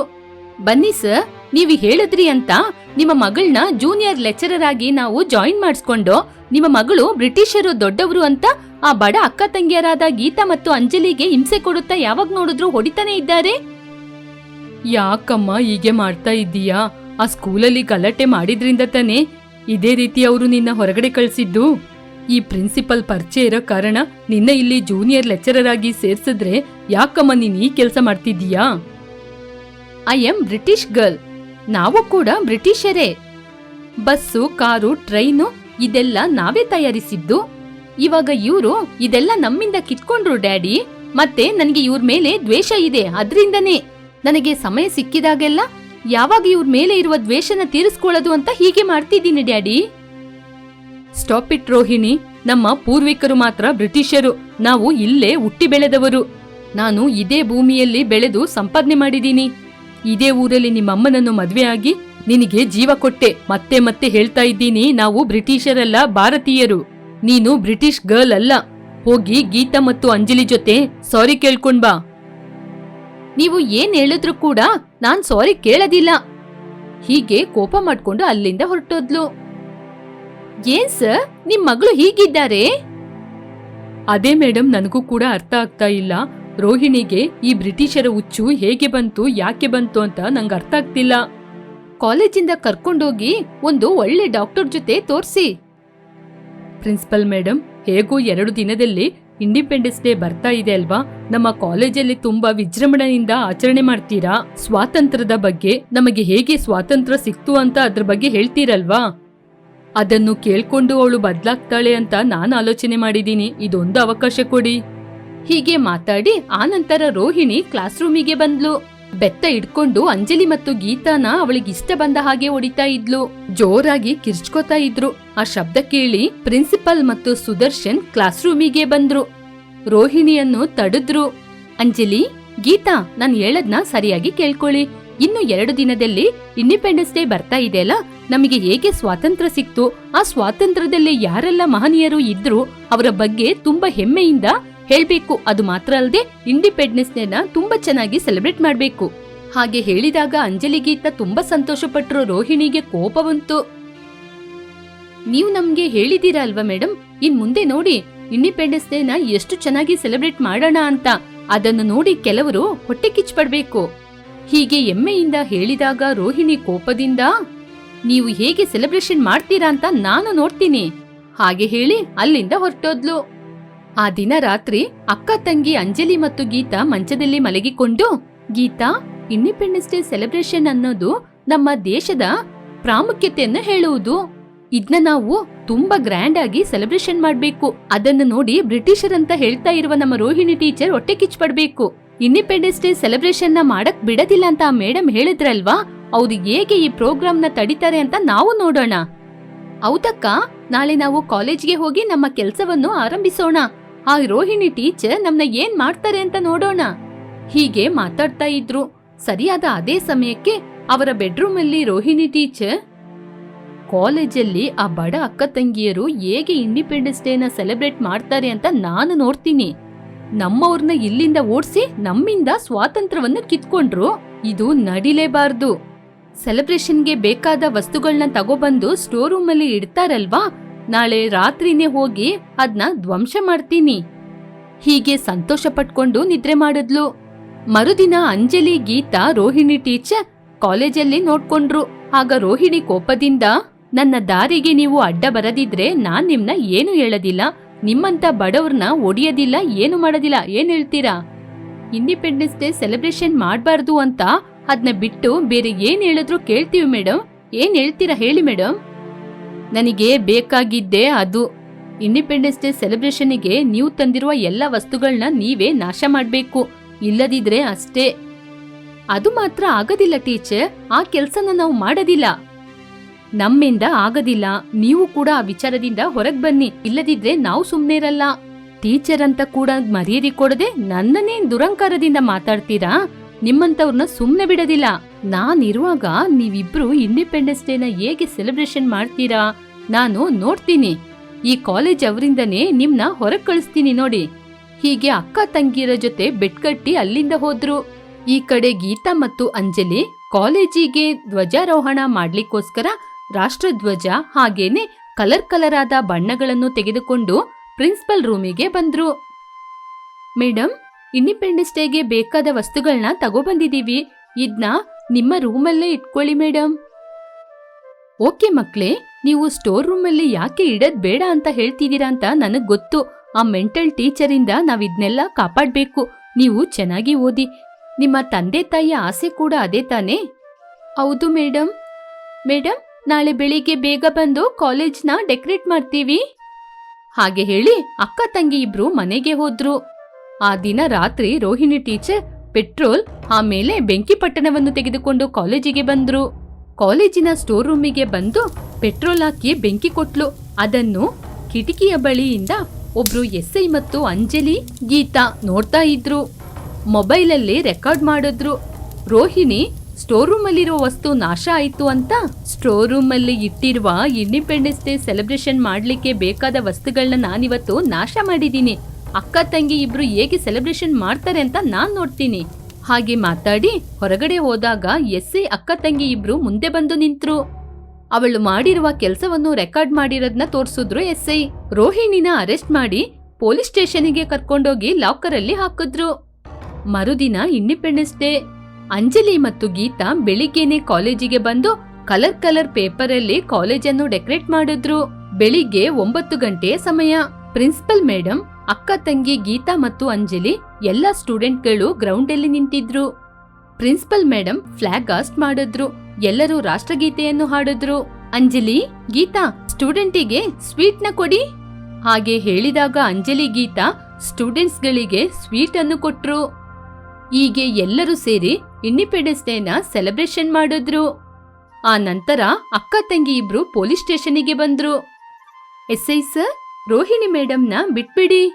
ಬನ್ನಿ ಸರ್, ನೀವು ಹೇಳಿದ್ರಿ ಅಂತ ನಿಮ್ಮ ಮಗಳನ್ನ ಜೂನಿಯರ್ ಲೆಕ್ಚರರ್ ಆಗಿ ನಾವು ಜಾಯಿನ್ ಮಾಡಿಸ್ಕೊಂಡು ನಿಮ್ಮ ಮಗಳು ಬ್ರಿಟಿಷರು ದೊಡ್ಡವರು ಅಂತ ಆ ಬಡ ಅಕ್ಕ ತಂಗಿಯರಾದ ಗೀತಾ ಮತ್ತು ಅಂಜಲಿಗೆ ಹಿಂಸೆ ಕೊಡುತ್ತಾ ಯಾವಾಗ ನೋಡಿದ್ರು ಹೊಡಿತಾನೆ ಇದ್ದಾರೆ? ಯಾಕಮ್ಮ ಹೀಗೆ ಮಾಡ್ತಾ ಇದ್ದೀಯಾ? ಆ ಸ್ಕೂಲಲ್ಲಿ ಗಲಾಟೆ ಮಾಡಿದ್ರಿಂದ ತಾನೇ ಇದೇ ರೀತಿ ಅವರು ನಿನ್ನ ಹೊರಗಡೆ ಕಳಿಸಿದ್ದು? ಈ ಪ್ರಿನ್ಸಿಪಲ್ ಪರಿಚಯ ಇರೋ ಕಾರಣ ನಿನ್ನ ಇಲ್ಲಿ ಜೂನಿಯರ್ ಲೆಕ್ಚರರ್ ಆಗಿ ಸೇರ್ಸಿದ್ರೆ ಯಾಕಮ್ಮ ನೀನ್ ಈ ಕೆಲಸ ಮಾಡ್ತಿದ್ದೀಯಾ? ಐ ಎಂ ಬ್ರಿಟಿಷ್ ಗರ್ಲ್ ನಾವು ಕೂಡ ಬ್ರಿಟಿಷರೇ. ಬಸ್ಸು, ಕಾರು, ಟ್ರೈನು ಇದೆಲ್ಲ ನಾವೇ ತಯಾರಿಸಿದ್ದು. ಇವಾಗ ಇವರು ಇದೆಲ್ಲ ನಮ್ಮಿಂದ ಕಿತ್ಕೊಂಡ್ರು, ಡ್ಯಾಡಿ. ಮತ್ತೆ ನನಗೆ ಇವ್ರ ಮೇಲೆ ದ್ವೇಷ ಇದೆ, ಅದ್ರಿಂದನೇ. ನನಗೆ ಸಮಯ ಸಿಕ್ಕಿದಾಗೆಲ್ಲ ಯಾವಾಗ ಇವ್ರ ಮೇಲೆ ಇರುವ ದ್ವೇಷನ ತೀರಿಸ್ಕೊಳ್ಳೋದು ಅಂತ ಹೀಗೆ ಮಾಡ್ತಿದ್ದೀನಿ, ಡ್ಯಾಡಿ. Stop it Rohini. ನಮ್ಮ ಪೂರ್ವಿಕರು ಮಾತ್ರ ಬ್ರಿಟಿಷರು. ನಾವು ಇಲ್ಲೇ ಹುಟ್ಟಿ ಬೆಳೆದವರು. ನಾನು ಇದೇ ಭೂಮಿಯಲ್ಲಿ ಬೆಳೆದು ಸಂಪಾದನೆ ಮಾಡಿದ್ದೀನಿ. ಇದೇ ಊರಲ್ಲಿ ನಿಮ್ಮಮ್ಮನನ್ನು ಮದುವೆ ನಿನಗೆ ಜೀವ ಕೊಟ್ಟೆ. ಮತ್ತೆ ಮತ್ತೆ ಹೇಳ್ತಾ ಇದ್ದೀನಿ, ನಾವು ಬ್ರಿಟಿಷರಲ್ಲ, ಭಾರತೀಯರು. ನೀನು ಬ್ರಿಟಿಷ್ ಗರ್ಲ್ ಅಲ್ಲ. ಹೋಗಿ ಗೀತಾ ಮತ್ತು ಅಂಜಲಿ ಜೊತೆ ಸಾರಿ ಕೇಳ್ಕೊಂಡ್ ಬಾ. ನೀವು ಏನ್ ಹೇಳಿದ್ರು ಕೂಡ ನಾನ್ ಸಾರಿ ಕೇಳೋದಿಲ್ಲ. ಹೀಗೆ ಕೋಪ ಮಾಡ್ಕೊಂಡು ಅಲ್ಲಿಂದ ಹೊರಟೋದ್ಲು. ಏನ್ ಸರ್? ನಿಮ್ ಮಗಳು ಹೀಗಿದ್ದಾರೆ? ಅದೇ ಮೇಡಮ್ ನನಗೂ ಕೂಡ ಅರ್ಥ ಆಗ್ತಾ ಇಲ್ಲ. ರೋಹಿಣಿಗೆ ಈ ಬ್ರಿಟಿಷರ ಹುಚ್ಚು ಹೇಗೆ ಬಂತು ಯಾಕೆ ಬಂತು ಅಂತ ನಂಗೆ ಅರ್ಥ ಆಗ್ತಿಲ್ಲ. ಕಾಲೇಜಿಂದ ಕರ್ಕೊಂಡೋಗಿ ಒಂದು ಒಳ್ಳೆ ಡಾಕ್ಟರ್ ಜೊತೆ ತೋರಿಸಿ. ಪ್ರಿನ್ಸಿಪಲ್ ಮೇಡಮ್ ಹೇಗೋ ಎರಡು ದಿನದಲ್ಲಿ ಇಂಡಿಪೆಂಡೆನ್ಸ್ ಡೇ ಬರ್ತಾ ಇದೆ ಅಲ್ವಾ? ನಮ್ಮ ಕಾಲೇಜಲ್ಲಿ ತುಂಬಾ ವಿಜೃಂಭಣೆಯಿಂದ ಆಚರಣೆ ಮಾಡ್ತೀರಾ? ಸ್ವಾತಂತ್ರ್ಯದ ಬಗ್ಗೆ ನಮಗೆ ಹೇಗೆ ಸ್ವಾತಂತ್ರ್ಯ ಸಿಕ್ತು ಅಂತ ಅದ್ರ ಬಗ್ಗೆ ಹೇಳ್ತೀರಲ್ವಾ? ಅದನ್ನು ಕೇಳ್ಕೊಂಡು ಅವಳು ಬದಲಾಗ್ತಾಳೆ ಅಂತ ನಾನು ಆಲೋಚನೆ ಮಾಡಿದ್ದೀನಿ ಇದೊಂದು ಅವಕಾಶ ಕೊಡಿ. ಹೀಗೆ ಮಾತಾಡಿ ಆನಂತರ ರೋಹಿಣಿ ಕ್ಲಾಸ್ ರೂಮಿಗೆ ಬಂದ್ಲು. ಬೆತ್ತ ಇಡ್ಕೊಂಡು ಅಂಜಲಿ ಮತ್ತು ಗೀತಾನ ಅವಳಿಗೆ ಇಷ್ಟ ಬಂದ ಹಾಗೆ ಹೊಡಿತಾ ಇದ್ಲು. ಜೋರಾಗಿ ಕಿರ್ಚ್ಕೋತಾ ಇದ್ರು. ಆ ಶಬ್ದ ಕೇಳಿ ಪ್ರಿನ್ಸಿಪಲ್ ಮತ್ತು ಸುದರ್ಶನ್ ಕ್ಲಾಸ್ ರೂಮಿಗೆ ಬಂದ್ರು. ರೋಹಿಣಿಯನ್ನು ತಡೆದ್ರು. ಅಂಜಲಿ, ಗೀತಾ, ನಾನು ಹೇಳದ್ನ ಸರಿಯಾಗಿ ಕೇಳ್ಕೊಳ್ಳಿ. ಇನ್ನು ಎರಡು ದಿನದಲ್ಲಿ ಇಂಡಿಪೆಂಡೆನ್ಸ್ ಡೇ ಬರ್ತಾ ಇದೆಯಲ್ಲ ನಮಗೆ ಹೇಗೆ ಸ್ವಾತಂತ್ರ್ಯ ಸಿಕ್ತು? ಆ ಸ್ವಾತಂತ್ರ್ಯದಲ್ಲಿ ಯಾರೆಲ್ಲ ಮಹನೀಯರು ಇದ್ರು, ಅವರ ಬಗ್ಗೆ ತುಂಬಾ ಹೆಮ್ಮೆಯಿಂದ ಹೇಳ್ಬೇಕು. ಅದು ಮಾತ್ರ ಅಲ್ಲದೆ ಇಂಡಿಪೆಂಡೆನ್ಸ್ ಡೇನ ತುಂಬಾ ಚೆನ್ನಾಗಿ ಸೆಲೆಬ್ರೇಟ್ ಮಾಡ್ಬೇಕು. ಹಾಗೆ ಹೇಳಿದಾಗ ಅಂಜಲಿ ಗೀತ ತುಂಬಾ ಸಂತೋಷ ಪಟ್ಟರು ರೋಹಿಣಿಗೆ ಕೋಪ ಬಂತು. ನೀವು ನಮ್ಗೆ ಹೇಳಿದೀರಾ ಅಲ್ವಾ ಮೇಡಮ್ ಇನ್ ಮುಂದೆ ನೋಡಿ ಇಂಡಿಪೆಂಡೆನ್ಸ್ ಡೇನ ಎಷ್ಟು ಚೆನ್ನಾಗಿ ಸೆಲೆಬ್ರೇಟ್ ಮಾಡೋಣ ಅಂತ. ಅದನ್ನು ನೋಡಿ ಕೆಲವರು ಹೊಟ್ಟೆ ಕಿಚ್ಪಡ್ಬೇಕು ಹೀಗೆ ಎಮ್ಮೆಯಿಂದ ಹೇಳಿದಾಗ ರೋಹಿಣಿ ಕೋಪದಿಂದ, ನೀವು ಹೇಗೆ ಸೆಲೆಬ್ರೇಷನ್ ಮಾಡ್ತೀರಾ ಅಂತ ನಾನು ನೋಡ್ತೀನಿ. ಹಾಗೆ ಹೇಳಿ ಅಲ್ಲಿಂದ ಹೊರಟೋದ್ಲು. ಆ ದಿನ ರಾತ್ರಿ ಅಕ್ಕ ತಂಗಿ ಅಂಜಲಿ ಮತ್ತು ಗೀತಾ ಮಂಚದಲ್ಲಿ ಮಲಗಿಕೊಂಡು, ಗೀತಾ ಇಂಡಿಪೆಂಡೆನ್ಸ್ ಡೇ ಸೆಲೆಬ್ರೇಷನ್ ಅನ್ನೋದು ನಮ್ಮ ದೇಶದ ಪ್ರಾಮುಖ್ಯತೆಯನ್ನು ಹೇಳುವುದು. ಇದನ್ನ ನಾವು ತುಂಬಾ ಗ್ರ್ಯಾಂಡ್ ಆಗಿ ಸೆಲೆಬ್ರೇಷನ್ ಮಾಡಬೇಕು. ಅದನ್ನು ನೋಡಿ ಬ್ರಿಟಿಷರ್ ಅಂತ ಹೇಳ್ತಾ ಇರುವ ನಮ್ಮ ರೋಹಿಣಿ ಟೀಚರ್ ಹೊಟ್ಟೆ ಕಿಚ್ಪಡ್ಬೇಕು ಇಂಡಿಪೆಂಡೆನ್ಸ್ ಡೇ ಸೆಲೆಬ್ರೇಷನ್ನ ಮಾಡಕ್ ಬಿಡದಿಲ್ಲ ಅಂತ ಮೇಡಮ್ ಹೇಳಿದ್ರಲ್ವಾ? ಅವ್ರು ಹೇಗೆ ಈ ಪ್ರೋಗ್ರಾಮ್ನ ತಡಿತಾರೆ ಅಂತ ನಾವು ನೋಡೋಣ. ಹೌದಕ್ಕ, ನಾಳೆ ನಾವು ಕಾಲೇಜ್ಗೆ ಹೋಗಿ ನಮ್ಮ ಕೆಲಸವನ್ನು ಆರಂಭಿಸೋಣ. ಆ ರೋಹಿಣಿ ಟೀಚರ್ ನಮ್ನ ಏನ್ ಮಾಡ್ತಾರೆ ಅಂತ ನೋಡೋಣ. ಹೀಗೆ ಮಾತಾಡ್ತಾ ಇದ್ರು. ಸರಿಯಾದ ಅದೇ ಸಮಯಕ್ಕೆ ಅವರ ಬೆಡ್ರೂಮ್ ಅಲ್ಲಿ ರೋಹಿಣಿ ಟೀಚರ್ ಕಾಲೇಜಲ್ಲಿ ಆ ಬಡ ಅಕ್ಕ ತಂಗಿಯರು ಹೇಗೆ ಇಂಡಿಪೆಂಡೆನ್ಸ್ ಡೇನ ಸೆಲೆಬ್ರೇಟ್ ಮಾಡ್ತಾರೆ ಅಂತ ನಾನು ನೋಡ್ತೀನಿ. ನಮ್ಮವ್ರನ್ನ ಇಲ್ಲಿಂದ ಓಡಿಸಿ ನಮ್ಮಿಂದ ಸ್ವಾತಂತ್ರ್ಯವನ್ನು ಕಿತ್ಕೊಂಡ್ರು. ಇದು ನಡಿಲೇಬಾರ್ದು. ಸೆಲೆಬ್ರೇಷನ್ಗೆ ಬೇಕಾದ ವಸ್ತುಗಳನ್ನ ತಗೊಬಂದು ಸ್ಟೋರ್ ರೂಮ್ ಅಲ್ಲಿ ಇಡ್ತಾರಲ್ವಾ? ನಾಳೆ ರಾತ್ರಿನೇ ಹೋಗಿ ಅದ್ನ ಧ್ವಂಸ ಮಾಡ್ತೀನಿ. ಹೀಗೆ ಸಂತೋಷ ಪಟ್ಕೊಂಡು ನಿದ್ರೆ ಮಾಡಿದ್ಲು. ಮರುದಿನ ಅಂಜಲಿ, ಗೀತಾ, ರೋಹಿಣಿ ಟೀಚರ್ ಕಾಲೇಜಲ್ಲಿ ನೋಡ್ಕೊಂಡ್ರು. ಆಗ ರೋಹಿಣಿ ಕೋಪದಿಂದ, ನನ್ನ ದಾರಿಗೆ ನೀವು ಅಡ್ಡ ಬರದಿದ್ರೆ ನಾನ್ ನಿಮ್ನ ಏನು ಹೇಳೋದಿಲ್ಲ. ನಿಮ್ಮಂತ ಬಡವ್ರನ್ನ ಒಡೆಯೋದಿಲ್ಲ, ಏನು ಮಾಡೋದಿಲ್ಲ, ಏನ್ ಹೇಳ್ತೀರಾ? ಇಂಡಿಪೆಂಡೆನ್ಸ್ ಡೇ ಸೆಲೆಬ್ರೇಷನ್ ಮಾಡಬಾರ್ದು ಅಂತ ಅದನ್ನ ಬಿಟ್ಟು ಬೇರೆ ಏನ್ ಹೇಳಿದ್ರು ಕೇಳ್ತೀವಿ ಮೇಡಮ್ ಏನ್ ಹೇಳ್ತೀರಾ ಹೇಳಿ ಮೇಡಮ್ ನನಗೆ ಬೇಕಾಗಿದ್ದೇ ಅದು. ಇಂಡಿಪೆಂಡೆನ್ಸ್ ಡೇ ಸೆಲೆಬ್ರೇಷನ್ಗೆ ನೀವು ತಂದಿರುವ ಎಲ್ಲ ವಸ್ತುಗಳನ್ನ ನೀವೇ ನಾಶ ಮಾಡಬೇಕು. ಇಲ್ಲದಿದ್ರೆ ಅಷ್ಟೇ. ಅದು ಮಾತ್ರ ಆಗೋದಿಲ್ಲ ಟೀಚರ್. ಆ ಕೆಲಸನ ನಾವು ಮಾಡೋದಿಲ್ಲ. ನಮ್ಮಿಂದ ಆಗದಿಲ್ಲ. ನೀವು ಕೂಡ ಆ ವಿಚಾರದಿಂದ ಹೊರಗ್ ಬನ್ನಿ. ಇಲ್ಲದಿದ್ರೆ ನಾವು ಸುಮ್ನೆ ಇರಲ್ಲ ಟೀಚರ್ ಅಂತ ಕೂಡ ಮರ್ಯಾದೆ ಕೊಡದೆ ನನ್ನನ್ನೇ ದುರಂಕಾರದಿಂದ ಮಾತಾಡ್ತೀರಾ? ನಿಮ್ಮಂತವ್ರನ್ನ ಸುಮ್ನೆ ಬಿಡೋದಿಲ್ಲ. ನಾನಿರುವಾಗ ನೀವಿಬ್ರು ಇಂಡಿಪೆಂಡೆನ್ಸ್ ಡೇನ ಹೇಗೆ ಸೆಲೆಬ್ರೇಷನ್ ಮಾಡ್ತೀರಾ? ನಾನು ನೋಡ್ತೀನಿ. ಈ ಕಾಲೇಜ್ ಅವರಿಂದನೇ ನಿಮ್ನ ಹೊರಗ್ ಕಳಿಸ್ತೀನಿ ನೋಡಿ. ಹೀಗೆ ಅಕ್ಕ ತಂಗಿಯರ ಜೊತೆ ಬೆಟ್ಕಟ್ಟಿ ಅಲ್ಲಿಂದ ಹೋದ್ರು. ಈ ಕಡೆ ಗೀತಾ ಮತ್ತು ಅಂಜಲಿ ಕಾಲೇಜಿಗೆ ಧ್ವಜಾರೋಹಣ ಮಾಡ್ಲಿಕ್ಕೋಸ್ಕರ ರಾಷ್ಟ್ರಧ್ವಜ ಹಾಗೇನೆ ಕಲರ್ ಕಲರ್ ಆದ ಬಣ್ಣಗಳನ್ನು ತೆಗೆದುಕೊಂಡು ಪ್ರಿನ್ಸಿಪಲ್ ರೂಮಿಗೆ ಬಂದ್ರು. ಮೇಡಮ್ ಇಂಡಿಪೆಂಡೆನ್ಸ್ ಡೇಗೆ ಬೇಕಾದ ವಸ್ತುಗಳನ್ನ ತಗೊಬಂದಿದೀವಿ. ಇದ್ನ ನಿಮ್ಮ ರೂಮಲ್ಲೇ ಇಟ್ಕೊಳ್ಳಿ ಮೇಡಮ್ ಓಕೆ ಮಕ್ಕಳೇ ನೀವು ಸ್ಟೋರ್ ರೂಮಲ್ಲಿ ಯಾಕೆ ಇಡದ್ ಬೇಡ ಅಂತ ಹೇಳ್ತಿದ್ದೀರಾ ಅಂತ ನನಗ್ ಗೊತ್ತು. ಆ ಮೆಂಟಲ್ ಟೀಚರಿಂದ ನಾವ್ ಇದನ್ನೆಲ್ಲ ಕಾಪಾಡ್ಬೇಕು. ನೀವು ಚೆನ್ನಾಗಿ ಓದಿ. ನಿಮ್ಮ ತಂದೆ ತಾಯಿಯ ಆಸೆ ಕೂಡ ಅದೇ ತಾನೇ? ಹೌದು ಮೇಡಮ್ ಮೇಡಮ್ ನಾಳೆ ಬೆಳಿಗ್ಗೆ ಬೇಗ ಬಂದು ಕಾಲೇಜ್ನ ಡೆಕೋರೇಟ್ ಮಾಡ್ತೀವಿ. ಹಾಗೆ ಹೇಳಿ ಅಕ್ಕ ತಂಗಿ ಇಬ್ರು ಮನೆಗೆ ಹೋದ್ರು. ಆ ದಿನ ರಾತ್ರಿ ರೋಹಿಣಿ ಟೀಚರ್ ಪೆಟ್ರೋಲ್, ಆಮೇಲೆ ಬೆಂಕಿ ಪಟ್ಟಣವನ್ನು ತೆಗೆದುಕೊಂಡು ಕಾಲೇಜಿಗೆ ಬಂದ್ರು. ಕಾಲೇಜಿನ ಸ್ಟೋರ್ ರೂಮಿಗೆ ಬಂದು ಪೆಟ್ರೋಲ್ ಹಾಕಿ ಬೆಂಕಿ ಕೊಟ್ಲು. ಅದನ್ನು ಕಿಟಕಿಯ ಬಳಿಯಿಂದ ಒಬ್ರು ಎಸ್ಐ ಮತ್ತು ಅಂಜಲಿ, ಗೀತಾ ನೋಡ್ತಾ ಇದ್ರು. ಮೊಬೈಲಲ್ಲಿ ರೆಕಾರ್ಡ್ ಮಾಡಿದ್ರು. ರೋಹಿಣಿ ಸ್ಟೋರ್ ರೂಮ್ ಅಲ್ಲಿರೋ ವಸ್ತು ನಾಶ ಆಯಿತು ಅಂತ ಸ್ಟೋರ್ ರೂಮ್ ಅಲ್ಲಿ ಇಟ್ಟಿರುವ ಇಂಡಿಪೆಂಡೆನ್ಸ್ ಡೇ ಸೆಲೆಬ್ರೇಷನ್ ಮಾಡ್ಲಿಕ್ಕೆ ಬೇಕಾದ ವಸ್ತುಗಳನ್ನ ನಾನಿವತ್ತು ನಾಶ ಮಾಡಿದ್ದೀನಿ. ಅಕ್ಕ, ತಂಗಿ ಇಬ್ರು ಹೇಗೆ ಸೆಲೆಬ್ರೇಷನ್ ಮಾಡ್ತಾರೆ ಅಂತ ನಾನು ನೋಡ್ತೀನಿ. ಹಾಗೆ ಮಾತಾಡಿ ಹೊರಗಡೆ ಹೋದಾಗ ಎಸ್ಸಿ ಅಕ್ಕ, ತಂಗಿ ಇಬ್ರು ಮುಂದೆ ಬಂದು ನಿಂತ್ರು. ಅವಳು ಮಾಡಿರುವ ಕೆಲಸವನ್ನು ರೆಕಾರ್ಡ್ ಮಾಡಿರೋದ್ನ ತೋರ್ಸಿದ್ರು ಎಸ್ಐ ರೋಹಿಣಿನ ಅರೆಸ್ಟ್ ಮಾಡಿ ಪೊಲೀಸ್ ಸ್ಟೇಷನ್ಗೆ ಕರ್ಕೊಂಡೋಗಿ ಲಾಕರ್ ಅಲ್ಲಿ ಹಾಕಿದ್ರು. ಮರುದಿನ ಇಂಡಿಪೆಂಡೆನ್ಸ್ ಡೇ ಅಂಜಲಿ ಮತ್ತು ಗೀತಾ ಬೆಳಿಗ್ಗೆನೆ ಕಾಲೇಜಿಗೆ ಬಂದು ಕಲರ್ ಕಲರ್ ಪೇಪರ್ ಅಲ್ಲಿ ಕಾಲೇಜನ್ನು ಡೆಕೋರೇಟ್ ಮಾಡಿದ್ರು. ಬೆಳಿಗ್ಗೆ ಒಂಬತ್ತು ಗಂಟೆಯ ಸಮಯ. ಪ್ರಿನ್ಸಿಪಲ್ ಮೇಡಮ್ ಅಕ್ಕ ತಂಗಿ ಗೀತಾ ಮತ್ತು ಅಂಜಲಿ ಎಲ್ಲ ಸ್ಟೂಡೆಂಟ್ಗಳು ಗ್ರೌಂಡ್ ಅಲ್ಲಿ ನಿಂತಿದ್ರು. ಪ್ರಿನ್ಸಿಪಲ್ ಮೇಡಮ್ ಫ್ಲಾಗ್ ಆಸ್ಟ್ ಮಾಡಿದ್ರು. ಎಲ್ಲರೂ ರಾಷ್ಟ್ರಗೀತೆಯನ್ನು ಹಾಡಿದ್ರು. ಅಂಜಲಿ, ಗೀತಾ, ಸ್ಟೂಡೆಂಟಿಗೆ ಸ್ವೀಟ್ನ ಕೊಡಿ. ಹಾಗೆ ಹೇಳಿದಾಗ ಅಂಜಲಿ, ಗೀತಾ ಸ್ಟೂಡೆಂಟ್ಸ್ ಗಳಿಗೆ ಸ್ವೀಟ್ ಅನ್ನು ಕೊಟ್ರು. ಹೀಗೆ ಎಲ್ಲರೂ ಸೇರಿ ಇಂಡಿಪೆಂಡೆನ್ಸ್ ಡೇನ ಸೆಲೆಬ್ರೇಷನ್ ಮಾಡಿದ್ರು. ಆ ನಂತರ ಅಕ್ಕ ತಂಗಿ ಇಬ್ರು ಪೊಲೀಸ್ ಸ್ಟೇಷನ್ಗೆ ಬಂದ್ರು. ಎಸ್ ಐ ಸರ್, ರೋಹಿಣಿ ಮೇಡಮ್ನ ಬಿಟ್ಬಿಡಿ.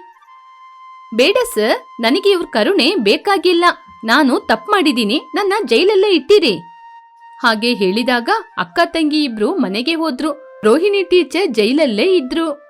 ಬೇಡ ಸರ್, ನನಗೆ ಇವ್ರ ಕರುಣೆ ಬೇಕಾಗಿಲ್ಲ. ನಾನು ತಪ್ಪು ಮಾಡಿದ್ದೀನಿ, ನನ್ನ ಜೈಲಲ್ಲೇ ಇಟ್ಟಿರಿ. ಹಾಗೆ ಹೇಳಿದಾಗ ಅಕ್ಕ ತಂಗಿ ಇಬ್ರು ಮನೆಗೆ ಹೋದ್ರು. ರೋಹಿಣಿ ಟೀಚರ್ ಜೈಲಲ್ಲೇ ಇದ್ರು.